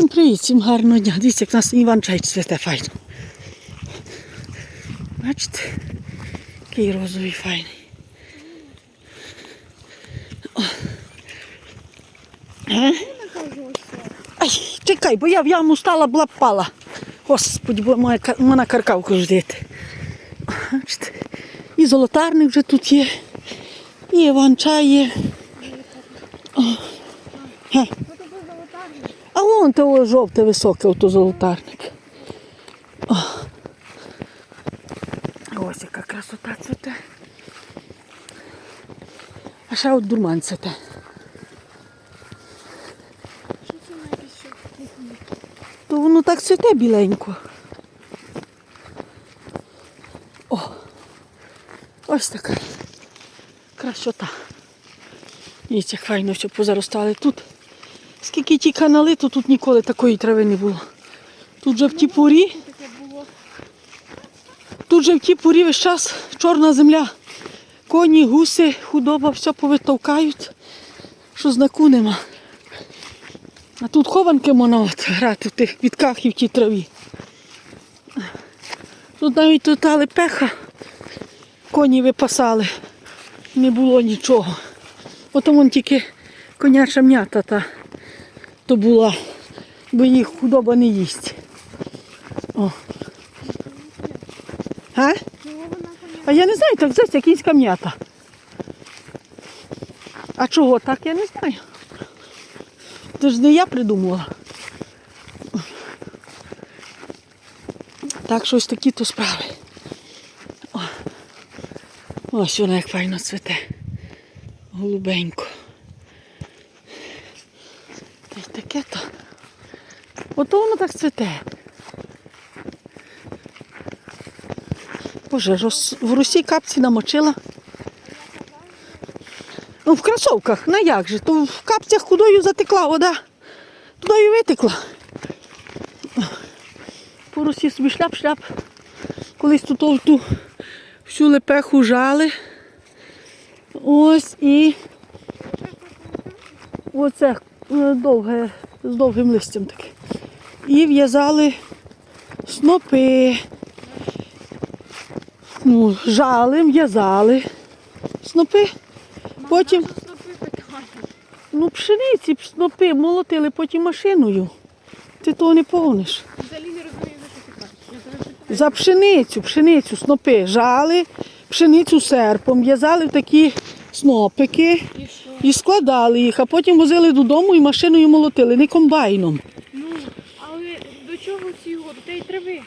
Всім привіт, всім гарного дня. Дивіться, як у нас Іван чай цвіте файно. Бачите, який розовий файний. Е? Ай, чекай, бо я в яму стала, була б пала. Господи, бо моя, мене каркавку ждете. Бачите, і золотарник вже тут є, і Іван чай є. О. Ге. А вон того жовте високе, ото золотарник. Ось яка красота цвіте. А ще от дурман цвіте. То воно так цвіте біленько. О! Ось така красота. Дивіться, як файно все позаростали тут. Скільки ті канали, то тут ніколи такої трави не було. Тут же в ті порі, тут же в ті порі весь час чорна земля. Коні, гуси, худоба, все повитовкають, що знаку нема. А тут хованки можна грати в тих квітках і в тій траві. Тут навіть тут пеха, коні випасали, не було нічого. Потім вон тільки коняча м'ята та то була, бо їх худоба не їсть. О. А? а я не знаю, так зось якийсь кам'ята. А чого так, я не знаю. Це ж не я придумала. Так, щось такі то справи. О. Ось вона як файно цвете. Голубенько. Та й таке то. Ото воно так цвіте. Боже, роз... в Русі капці намочила. Ну, в кросовках, на як же? То в капцях худою затекла вода. Тудою витекла. По Русі собі шляп-шляп. Колись тут ту всю лепеху жали. Ось і оце довге, з довгим листям таке. І в'язали снопи. Ну, жали, в'язали снопи. Потім, ну, пшениці, снопи молотили потім машиною. Ти того не повниш. Взагалі не розумію, що ти кажеш. За пшеницю, пшеницю, снопи жали, пшеницю серпом, в'язали в такі снопики І що? І складали їх, а потім возили додому і машиною молотили, не комбайном. Ну, але до чого ці його? До тієї трави.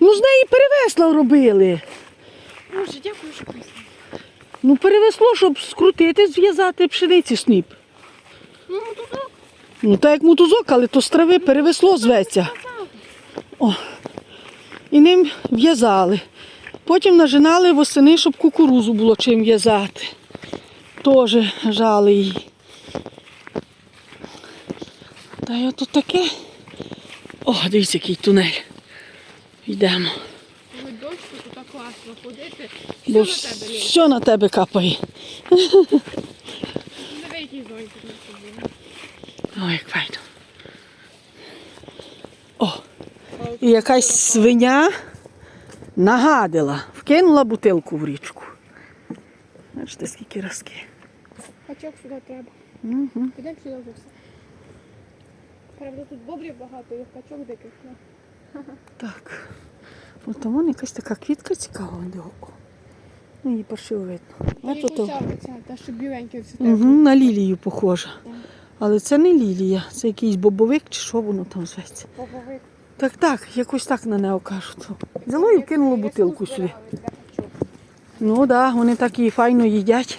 Ну, з неї перевесла робили. Боже, дякую, що пояснив. Ну, перевесло, щоб скрутити, зв'язати пшениці сніп. Ну, так Ну, так як мотузок, але то з трави перевесло зветься. казав. І ним в'язали. Потім нажинали восени, щоб кукурузу було чим в'язати. Теж жали її. Та й ото таке. О, дивіться, який тунель. Йдемо. Коли дощ, то так класно ходити. Бо Що на тебе лізе? що на тебе капає. Диви, який зонтик на собі. Ой, як файно. О, і якась свиня нагадила, вкинула бутилку в річку. Бачите, скільки разки. Качок сюди треба. Угу. Підемо сюди вже все. Правда, тут бобрів багато, і качок диких. ну. Так. От там вон якась така квітка цікава. де, о. Ну, її паршиво видно. Ото. оця, оця, та що біленьке все Угу, на лілію похожа. Але це не лілія, це якийсь бобовик чи що воно там зветься. Поповик. Так, так, якось так на нього кажуть. Взяло і вкинуло бутилку сюди. Ну так, да, вони так і файно їдять.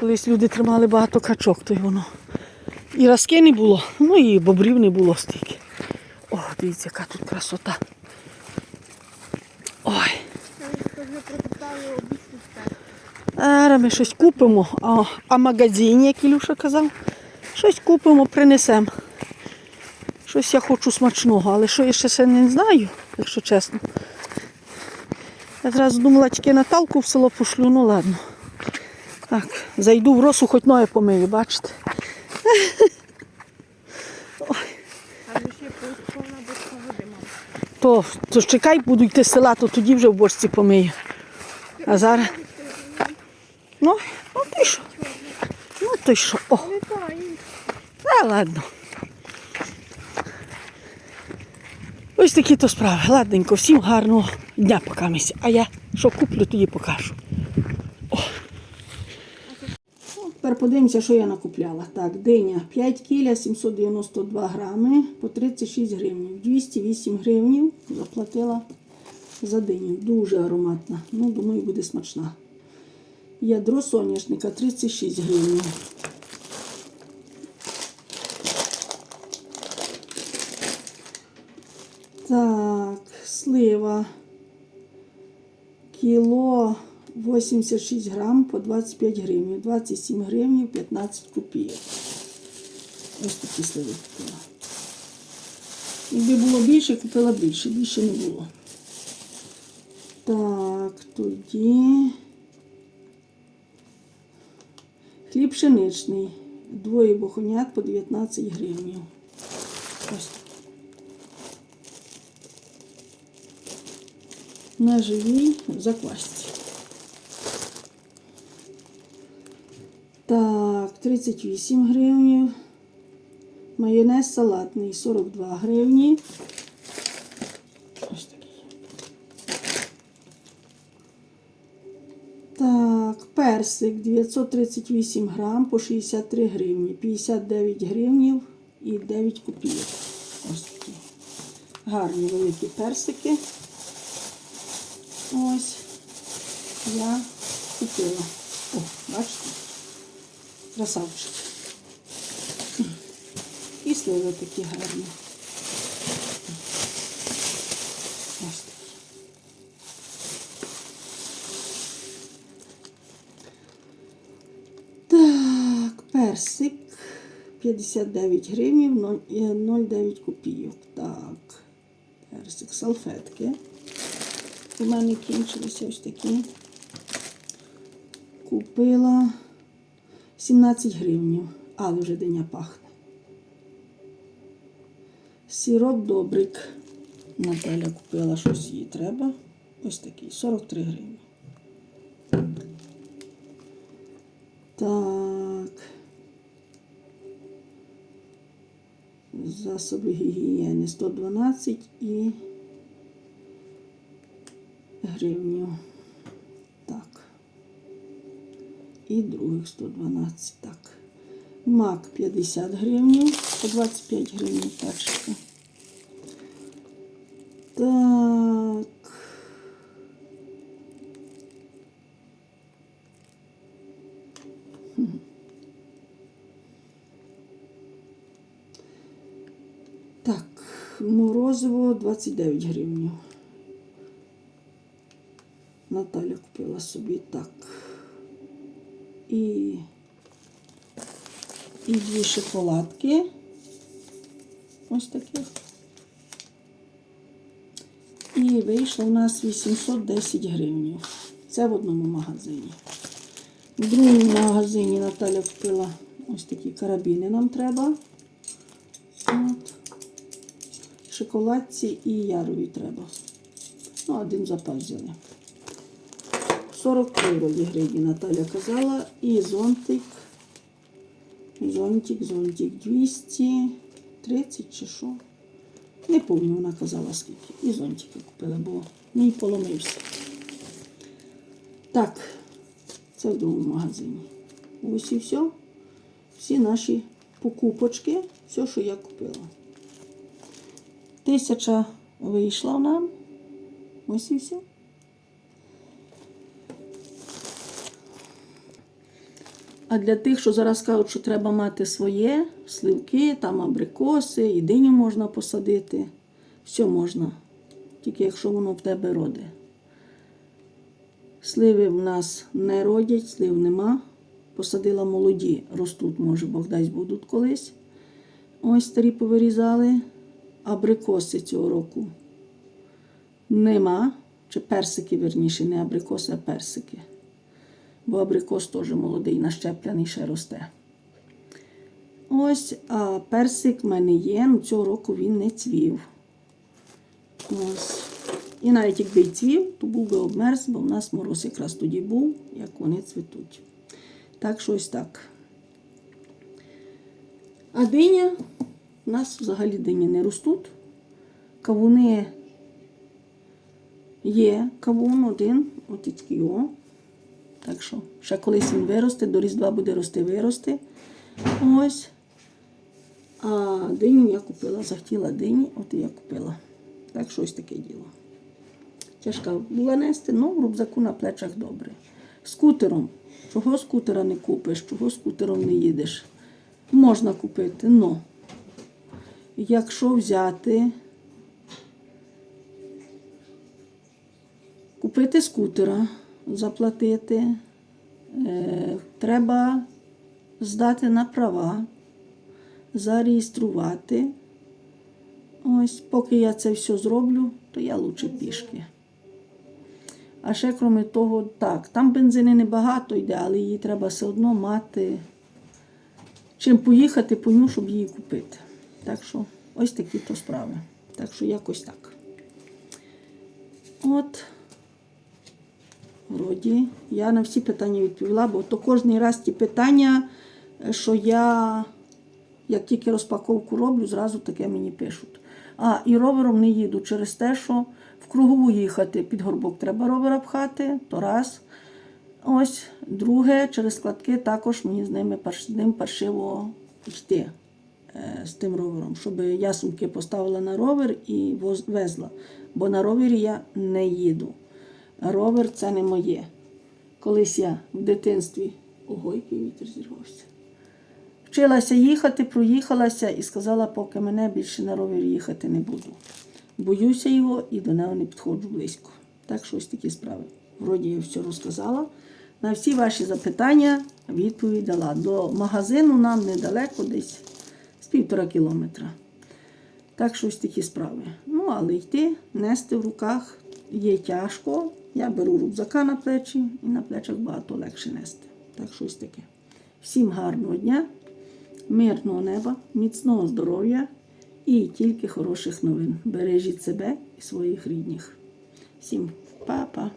Колись люди тримали багато качок, то й воно. І разки не було, ну і бобрів не було стільки. О, дивіться, яка тут красота. Ой, зараз ми щось купимо, а, а магазині, як Ілюша казав, щось купимо, принесемо. Щось я хочу смачного, але що я ще ще не знаю, якщо чесно. Я зразу думала, тільки Наталку в село пошлю, ну ладно. Так, зайду в росу, хоч ноги помию, бачите. То, то чекай, буду йти з села, то тоді вже в борщці помию. А зараз. Ну, ну ти що? Ну ти що? О, та ладно. Ось такі то справи. Ладненько, всім гарного дня покамість. А я що куплю, тоді покажу. О. О, Тепер подивимося, що я накупляла. Так, диня 5 кіля, 792 грами по 36 гривень. 208 гривень заплатила за диню. Дуже ароматна. Ну, думаю, буде смачна. Ядро соняшника 36 гривень. 86 грам по 25 гривень. 27 гривень 15 копійок. Ось такі сливи купила. Якби було більше, купила більше. Більше не було. Так, тоді. Хліб пшеничний. Двоє бухонят по 19 гривень. Ось на живій заквасці. Так, 38 гривень. Майонез салатний 42 гривні. Ось такий. Так, персик 938 грам по 63 гривні. 59 гривнів і 9 копійок. Ось такі. Гарні великі персики. Ось я купила. О, бачите? Красавчик. І сливи такі гарні. Ось такі. Так, персик 59 гривень, 0,9 копійок. Так, персик, салфетки. У мене кінчилися ось такі. Купила 17 гривень, але вже диня пахне. Сироп добрик. Наталя купила щось їй треба. Ось такий, 43 гривні. Так. Засоби гігієни 112 і гривню. І других 112. Так. Мак 50 гривень, по 25 гривень пачка. Так. Так, морозиво 29 гривень. Наталя купила собі так. І, і дві шоколадки. Ось таких. І вийшло у нас 810 гривень. Це в одному магазині. В другому магазині Наталя купила ось такі карабіни нам треба. От. Шоколадці і ярові треба. Ну, один запас взяли. 43 вроді гривні Наталя казала. І зонтик. Зонтик, зонтик 230 чи що. Не пам'ятаю, вона казала скільки. І зонтики купила, бо мій поломився. Так, це в другому магазині. Ось і все. Всі наші покупочки, все, що я купила. Тисяча вийшла нам. Ось і все. А для тих, що зараз кажуть, що треба мати своє, сливки, там абрикоси, і можна посадити. Все можна. Тільки якщо воно в тебе роде. Сливи в нас не родять, слив нема. Посадила молоді, ростуть, може, Бог дасть будуть колись. Ось старі повирізали. Абрикоси цього року нема. Чи персики, верніше, не абрикоси, а персики. Бо абрикос теж молодий, нащеплений ще росте. Ось, а персик в мене є, ну цього року він не цвів. Ось. І навіть якби й цвів, то був би обмерз, бо в нас мороз якраз тоді був, як вони цвітуть. Так що ось так. А диня, у нас взагалі дині не ростуть. Кавуни є кавун один, от і такий о. Так що ще колись він виросте, до Різдва буде рости, вирости. Ось. А диню я купила, захотіла дині, от і я купила. Так що ось таке діло. Тяжка була нести, ну в рюкзаку на плечах добре. Скутером. Чого скутера не купиш, чого скутером не їдеш? Можна купити, но якщо взяти, купити скутера, заплатити, е, треба здати на права, зареєструвати. Ось, поки я це все зроблю, то я лучше пішки. А ще, крім того, так, там бензини небагато йде, але її треба все одно мати чим поїхати по ню, щоб її купити. Так що ось такі то справи. Так що якось так. От, вроді, я на всі питання відповіла, бо то кожен раз ті питання, що я, як тільки розпаковку роблю, зразу таке мені пишуть. А, і ровером не їду через те, що в кругову їхати під горбок треба ровера пхати, то раз. Ось, друге, через складки також мені з ними з ним паршиво йти е, з тим ровером, щоб я сумки поставила на ровер і везла. Бо на ровері я не їду. Ровер це не моє. Колись я в дитинстві, ого, який вітер зірвався. Вчилася їхати, проїхалася і сказала, поки мене більше на ровер їхати не буду. Боюся його і до нього не підходжу близько. Так що ось такі справи. Вроді я все розказала. На всі ваші запитання відповідь дала. До магазину нам недалеко десь з півтора кілометра. Так що ось такі справи. Ну, але йти, нести в руках є тяжко. Я беру рюкзака на плечі і на плечах багато легше нести. Так щось таке. Всім гарного дня, мирного неба, міцного здоров'я і тільки хороших новин. Бережіть себе і своїх рідних. Всім па-па!